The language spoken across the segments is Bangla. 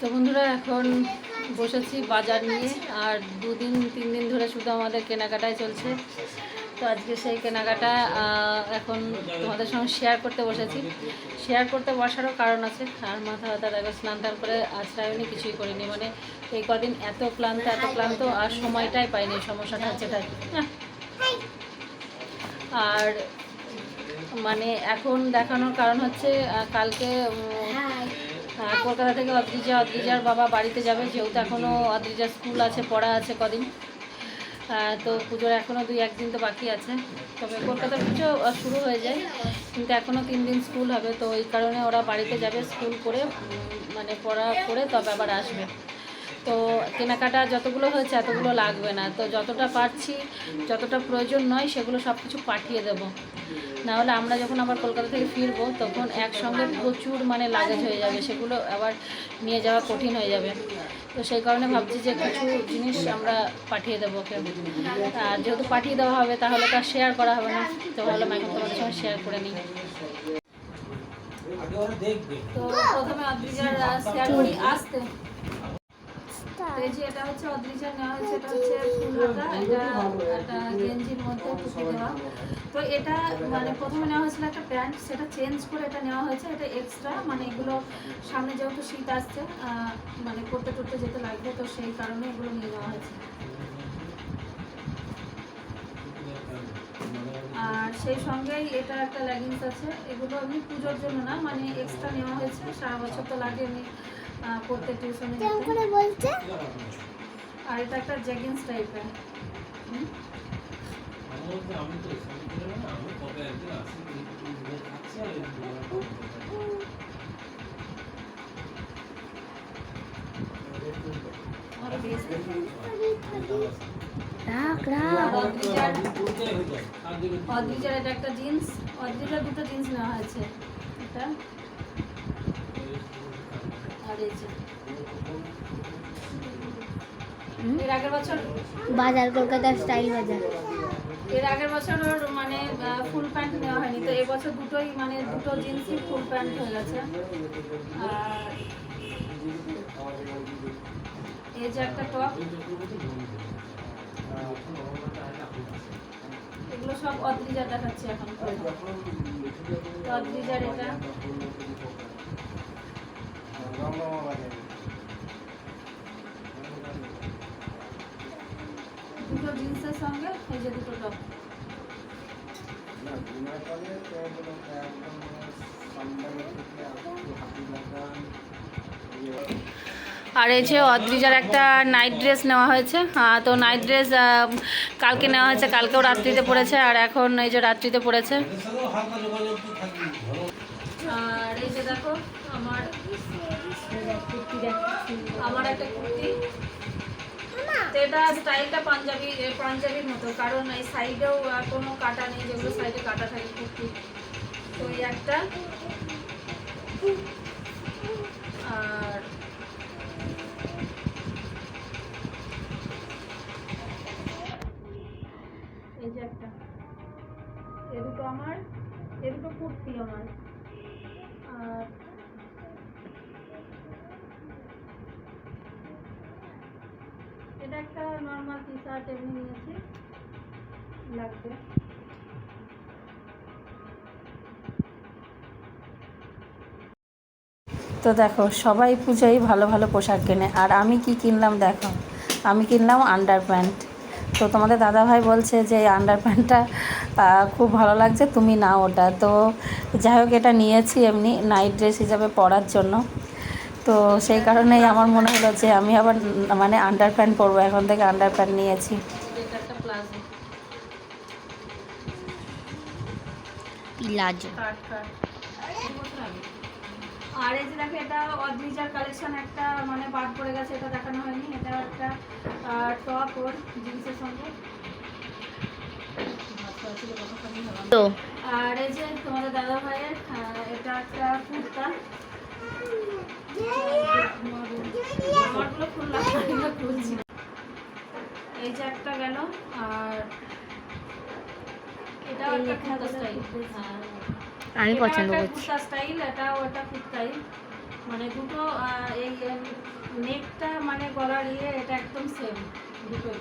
তো বন্ধুরা, এখন বসেছি বাজার নিয়ে, আর দুদিন তিন দিন ধরে শুধু আমাদের কেনাকাটাই চলছে। তো আজকে সেই কেনাকাটা এখন তোমাদের সঙ্গে শেয়ার করতে বসেছি। শেয়ার করতে বসারও কারণ আছে, আর মাথা ব্যথা, দেখো, স্নান টান করে আশ্রয়নি কিছুই করিনি। মানে এই কদিন এত ক্লান্ত এত ক্লান্ত, আর সময়টাই পাইনি সমস্যাটা হচ্ছে তাই হ্যাঁ। আর মানে এখন দেখানোর কারণ হচ্ছে কালকে কলকাতা থেকে অদ্রিজা অদ্রিজার বাবা বাড়িতে যাবে যেহেতু এখনও অদ্রিজার স্কুল আছে পড়া আছে কদিন। আহ, তো পুজোর এখনও দুই একদিন তো বাকি আছে। তবে কলকাতার পুজো শুরু হয়ে যায় কিন্তু এখনও তিন দিন স্কুল হবে তো এই কারণে ওরা বাড়িতে যাবে স্কুল করে মানে পড়া করে তবে আবার আসবে। তো কেনাকাটা যতগুলো হয়েছে এতগুলো লাগবে না। তো যতটা পারছি, যতটা প্রয়োজন নয়, সেগুলো সব কিছু পাঠিয়ে দেবো। নাহলে আমরা যখন আবার কলকাতা থেকে ফিরবো, তখন একসঙ্গে প্রচুর মানে লাগেজ হয়ে যাবে। সেগুলো আবার নিয়ে যাওয়া কঠিন হয়ে যাবে। তো সেই কারণে ভাবছি যে কিছু জিনিস আমরা পাঠিয়ে দেবো ওকে। আর যেহেতু পাঠিয়ে দেওয়া হবে, তাহলে তো শেয়ার করা হবে না। তো ভাবলাম এখন তোমাদের সঙ্গে শেয়ার করে নিই। তো প্রথমে শেয়ার আসতে। তো এটা মানে প্রথমে নেওয়া হয়েছিল একটা প্যান্ট, সেটা চেঞ্জ করে এটা নেওয়া হয়েছে, এটা এক্সট্রা মানে এগুলো সামনে যেহেতু শীত আসছে মানে করতে টরতে যেতে লাগবে, তো সেই কারণে এগুলো নিয়ে নেওয়া হয়েছে। আর সেই সঙ্গেই এটা একটা লেগিংস আছে, এগুলো এমনি পুজোর জন্য না মানে এক্সট্রা নেওয়া হয়েছে, সারা বছর তো লাগে এমনি। পড়তে টিউশনে যেতে। বলছে? আর এটা একটা জেগিংস টাইপের অদ্রিজার অদ্রিজার এটা একটা জিন্স অদ্রিজার দুটো জিন্স নেওয়া হয়েছে। এটা। এর আগের বছর? বাজার কলকাতার স্টাইল বাজার। এর আগের বছর ওর মানে ফুল প্যান্ট নেওয়া হয়নি। তো এবছর দুটোই মানে দুটো জিন্সই ফুল প্যান্ট হয়ে গেছে। আর এই যে একটা টপ এগুলো সব অদ্রিজার দেখাচ্ছে এখন। তো অদ্রিজার এটা। দুটো জিন্সের সঙ্গে এই যে দুটো টপ আর এই যে অদ্রিজার একটা নাইট ড্রেস নেওয়া হয়েছে। তো নাইট ড্রেস কালকে নেওয়া হয়েছে কালকেও রাত্রিতে পড়েছে আর এখন এই যে রাত্রিতে পড়েছে। দেখো, আমার আমার একটা কুর্তি। এটা স্টাইলটা পাঞ্জাবি পাঞ্জাবির মতো, কারণ এই সাইডেও কোনো কাটা নেই, যেগুলো সাইডে কাটা থাকে কুর্তি। তো এই একটা। আর এই যে একটা। এ দুটো আমার, এ দুটো কুর্তি আমার। একটা নর্মাল টি শার্ট এমনি নিয়েছি। লাগবে। তো দেখো, সবাই পুজোয় ভালো ভালো পোশাক কেনে। আর আমি কি কিনলাম দেখো, আমি কিনলাম আন্ডার প্যান্ট তো তোমাদের দাদাভাই বলছে যে, এই আন্ডার প্যান্টটা খুব ভালো লাগছে, তুমি নাও ওটা। তো যাই হোক, এটা নিয়েছি এমনি। নাইট ড্রেস হিসাবে পরার জন্য। তো সেই কারণেই আমার মনে হলো যে আমি আবার মানে আন্ডার প্যান্ট পরবো এখন থেকে আন্ডার প্যান্ট নিয়েছি। প্লাজো আর এই যে দেখো এটা অদ্রিজার কালেকশন একটা মানে বাদ পড়ে গেছে এটা দেখানো হয়নি এটা একটা টপ ওর জিন্সের সঙ্গে। তো আর এই যে তোমাদের দাদা ভাইয়ের এটা একটা কুর্তা। এই যে একটা গেল আর এটাও একটা কুর্তা স্টাইল আমি পছন্দ করছি। কুর্তা স্টাইল এটাও একটা কুর্তাই মানে দুটো এই নেকটা মানে গলার ইয়ে এটা একদম সেম দুটোই।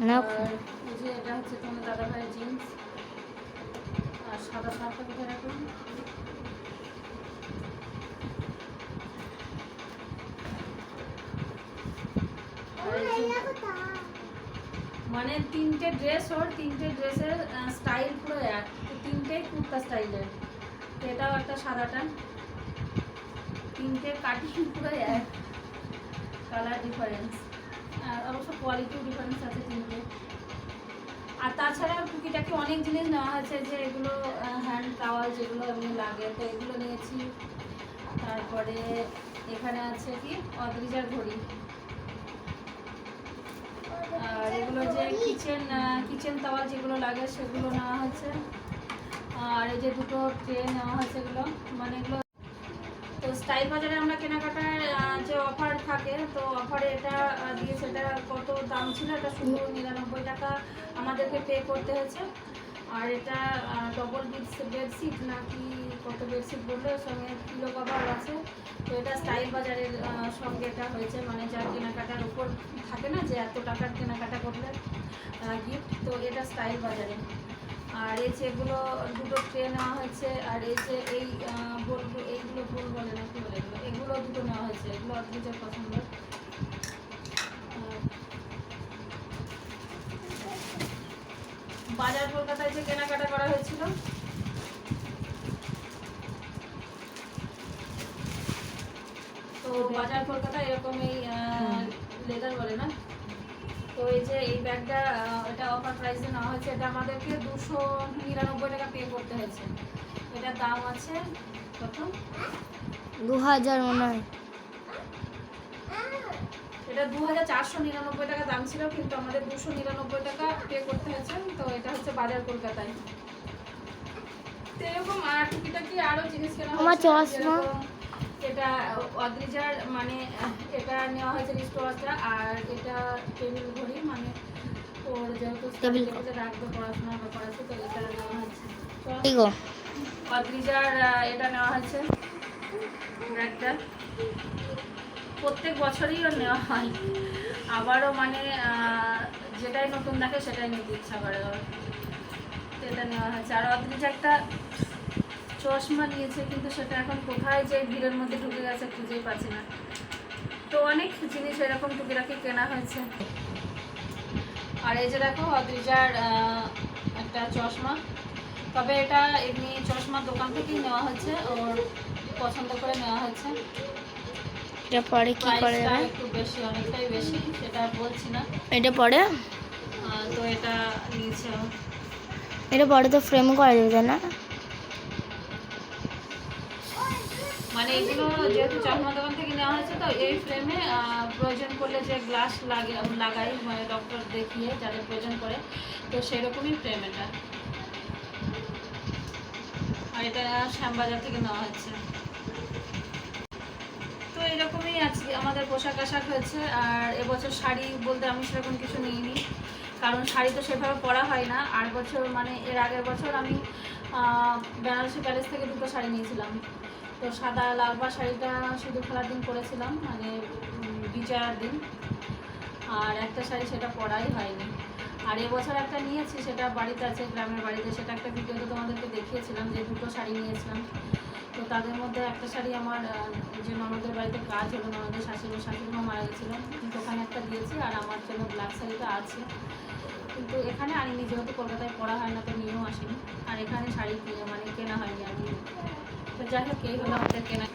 না যে এটা হচ্ছে তোমার দাদা ভাইয়ের জিন্স আর সাদা শার্টটা কোথায় রাখুন মানে তিনটে ড্রেস ওর, তিনটে ড্রেসের স্টাইল পুরো এক তিনটেই কুর্তা স্টাইলের এটাও একটা সাদাটা। তিনটে কাটিং পুরো এক। কালার ডিফারেন্স আর অবশ্য কোয়ালিটিও ডিফারেন্স আছে তিনটে। আর তাছাড়া টুকিটাকি অনেক জিনিস নেওয়া হয়েছে যে এগুলো হ্যান্ড টাওয়াল যেগুলো এমনি লাগে, তো এগুলো নিয়েছি। তারপরে এখানে আছে কি? অদ্রিজার ঘড়ি। আর এগুলো যে কিচেন কিচেন তাওয়াল যেগুলো লাগে সেগুলো নেওয়া হয়েছে। আর এই যে দুটো ট্রে নেওয়া হয়েছে এগুলো। মানে এগুলো তো স্টাইল বাজারে আমরা কেনাকাটার যে অফার থাকে তো অফারে এটা দিয়ে সেটা কত দাম ছিল? এটা শুধু নিরানব্বই টাকা আমাদেরকে পে করতে হয়েছে। আর এটা ডবল বেডশিট নাকি কত বেডশিট বলল সঙ্গে কিলো কভার আছে। তো এটা স্টাইল বাজারের সঙ্গে এটা হয়েছে মানে যার কেনাকাটার উপর থাকে না যে এত টাকার কেনাকাটা করলে গিফট তো এটা স্টাইল বাজারে। আর এই এগুলো, দুটো ট্রে নেওয়া হয়েছে, আর এই যে এই এইগুলো বোল বলে না, কি বলে এগুলো? দুটো নেওয়া হয়েছে, এগুলো অদ্ভুতের পছন্দ। বাজার কলকাতায় যে কেনাকাটা করা হয়েছিল। তো বাজার কলকাতা এরকম এই লেদার বলে না? তো এই যে এই ব্যাগটা এটা অফার প্রাইসে নেওয়া হয়েছে এটা আমাদেরকে দুশো নিরানব্বই টাকা পে করতে হয়েছে। এটার দাম আছে কত? দু হাজার মনে হয়। এটা দু হাজার চারশো নিরানব্বই টাকা দাম ছিল কিন্তু আমাদের দুশো নিরানব্বই টাকা পে করতে হয়েছে তো এটা হচ্ছে বাজার কলকাতায়। তো এরকম আর টুকিটাকি আরও জিনিস কেনা আমার চশমা। এটা অদ্রিজার মানে এটা নেওয়া হয়েছে রিস্টোয়ারটা আর এটা টেবিল ঘড়ি মানে ওর যেহেতু টেবিল টেবিলে রাখবে পড়াশোনার ব্যাপার আছে তো এটা নেওয়া হয়েছে। ঠিক গো অদ্রিজার এটা নেওয়া হয়েছে। ব্যাগটা প্রত্যেক বছরই ওর নেওয়া হয়। আবারও মানে যেটাই নতুন দেখে সেটাই নিতে ইচ্ছা করে ওর। এটা নেওয়া হয়েছে। আর অদ্রিজ একটা চশমা নিয়েছে কিন্তু সেটা এখন কোথায় যে ভিড়ের মধ্যে ঢুকে গেছে খুঁজেই পাচ্ছি না। তো অনেক জিনিস এরকম টুকিটাকি কেনা হয়েছে। আর এই যে দেখো অদ্রিজার একটা চশমা। তবে এটা এমনি চশমার দোকান থেকেই নেওয়া হয়েছে ওর পছন্দ করে নেওয়া হয়েছে। এটা পরে কি করে যাবে একটু বেশি অনেকটাই বেশি সেটা বলছি না। এটা পরে? তো এটা নিয়েছে। এটা পরে তো ফ্রেম করা যাবে না? মানে এগুলো যেহেতু চশমা দোকান থেকে নেওয়া হয়েছে, তো এই ফ্রেমে প্রয়োজন করলে যে গ্লাস লাগে, লাগাই মানে ডক্টর দেখিয়ে যাদের প্রয়োজন করে তো সেরকমই ফ্রেম এটা। আর এটা শ্যামবাজার থেকে নেওয়া হয়েছে। তো এরকমই আজকে আমাদের পোশাক আশাক হয়েছে, আর এবছর শাড়ি বলতে আমি সেরকম কিছু নিইনি, কারণ শাড়ি তো সেভাবে পরা হয় না। আর বছর মানে এর আগের বছর আমি বেনারসি প্যালেস থেকে দুটো শাড়ি নিয়েছিলাম। তো সাদা লালবা শাড়িটা শুধু খেলার দিন পরেছিলাম মানে বিজয়ার দিন। আর একটা শাড়ি সেটা পরাই হয়নি। আর এবছর একটা নিয়েছি, সেটা বাড়িতে আছে, গ্রামের বাড়িতে। সেটা একটা ভিডিওতে তোমাদেরকে দেখিয়েছিলাম যে দুটো শাড়ি নিয়েছিলাম। তো তাদের মধ্যে একটা শাড়ি আমার যে ননদের বাড়িতে কাজ হলো ননদের শাশুড়ি, শাশুড়িমা মারা গেছিল ওখানে একটা দিয়েছি আর আমার জন্য ব্ল্যাক শাড়িটা আছে। কিন্তু এখানে আনিনি যেহেতু কলকাতায় পড়া হয় না, তো নিয়েও আসিনি। আর এখানে শাড়ি কিনে মানে কেনা হয়নি আমি তো যাই হোক, এই হলো আমাদের কেনা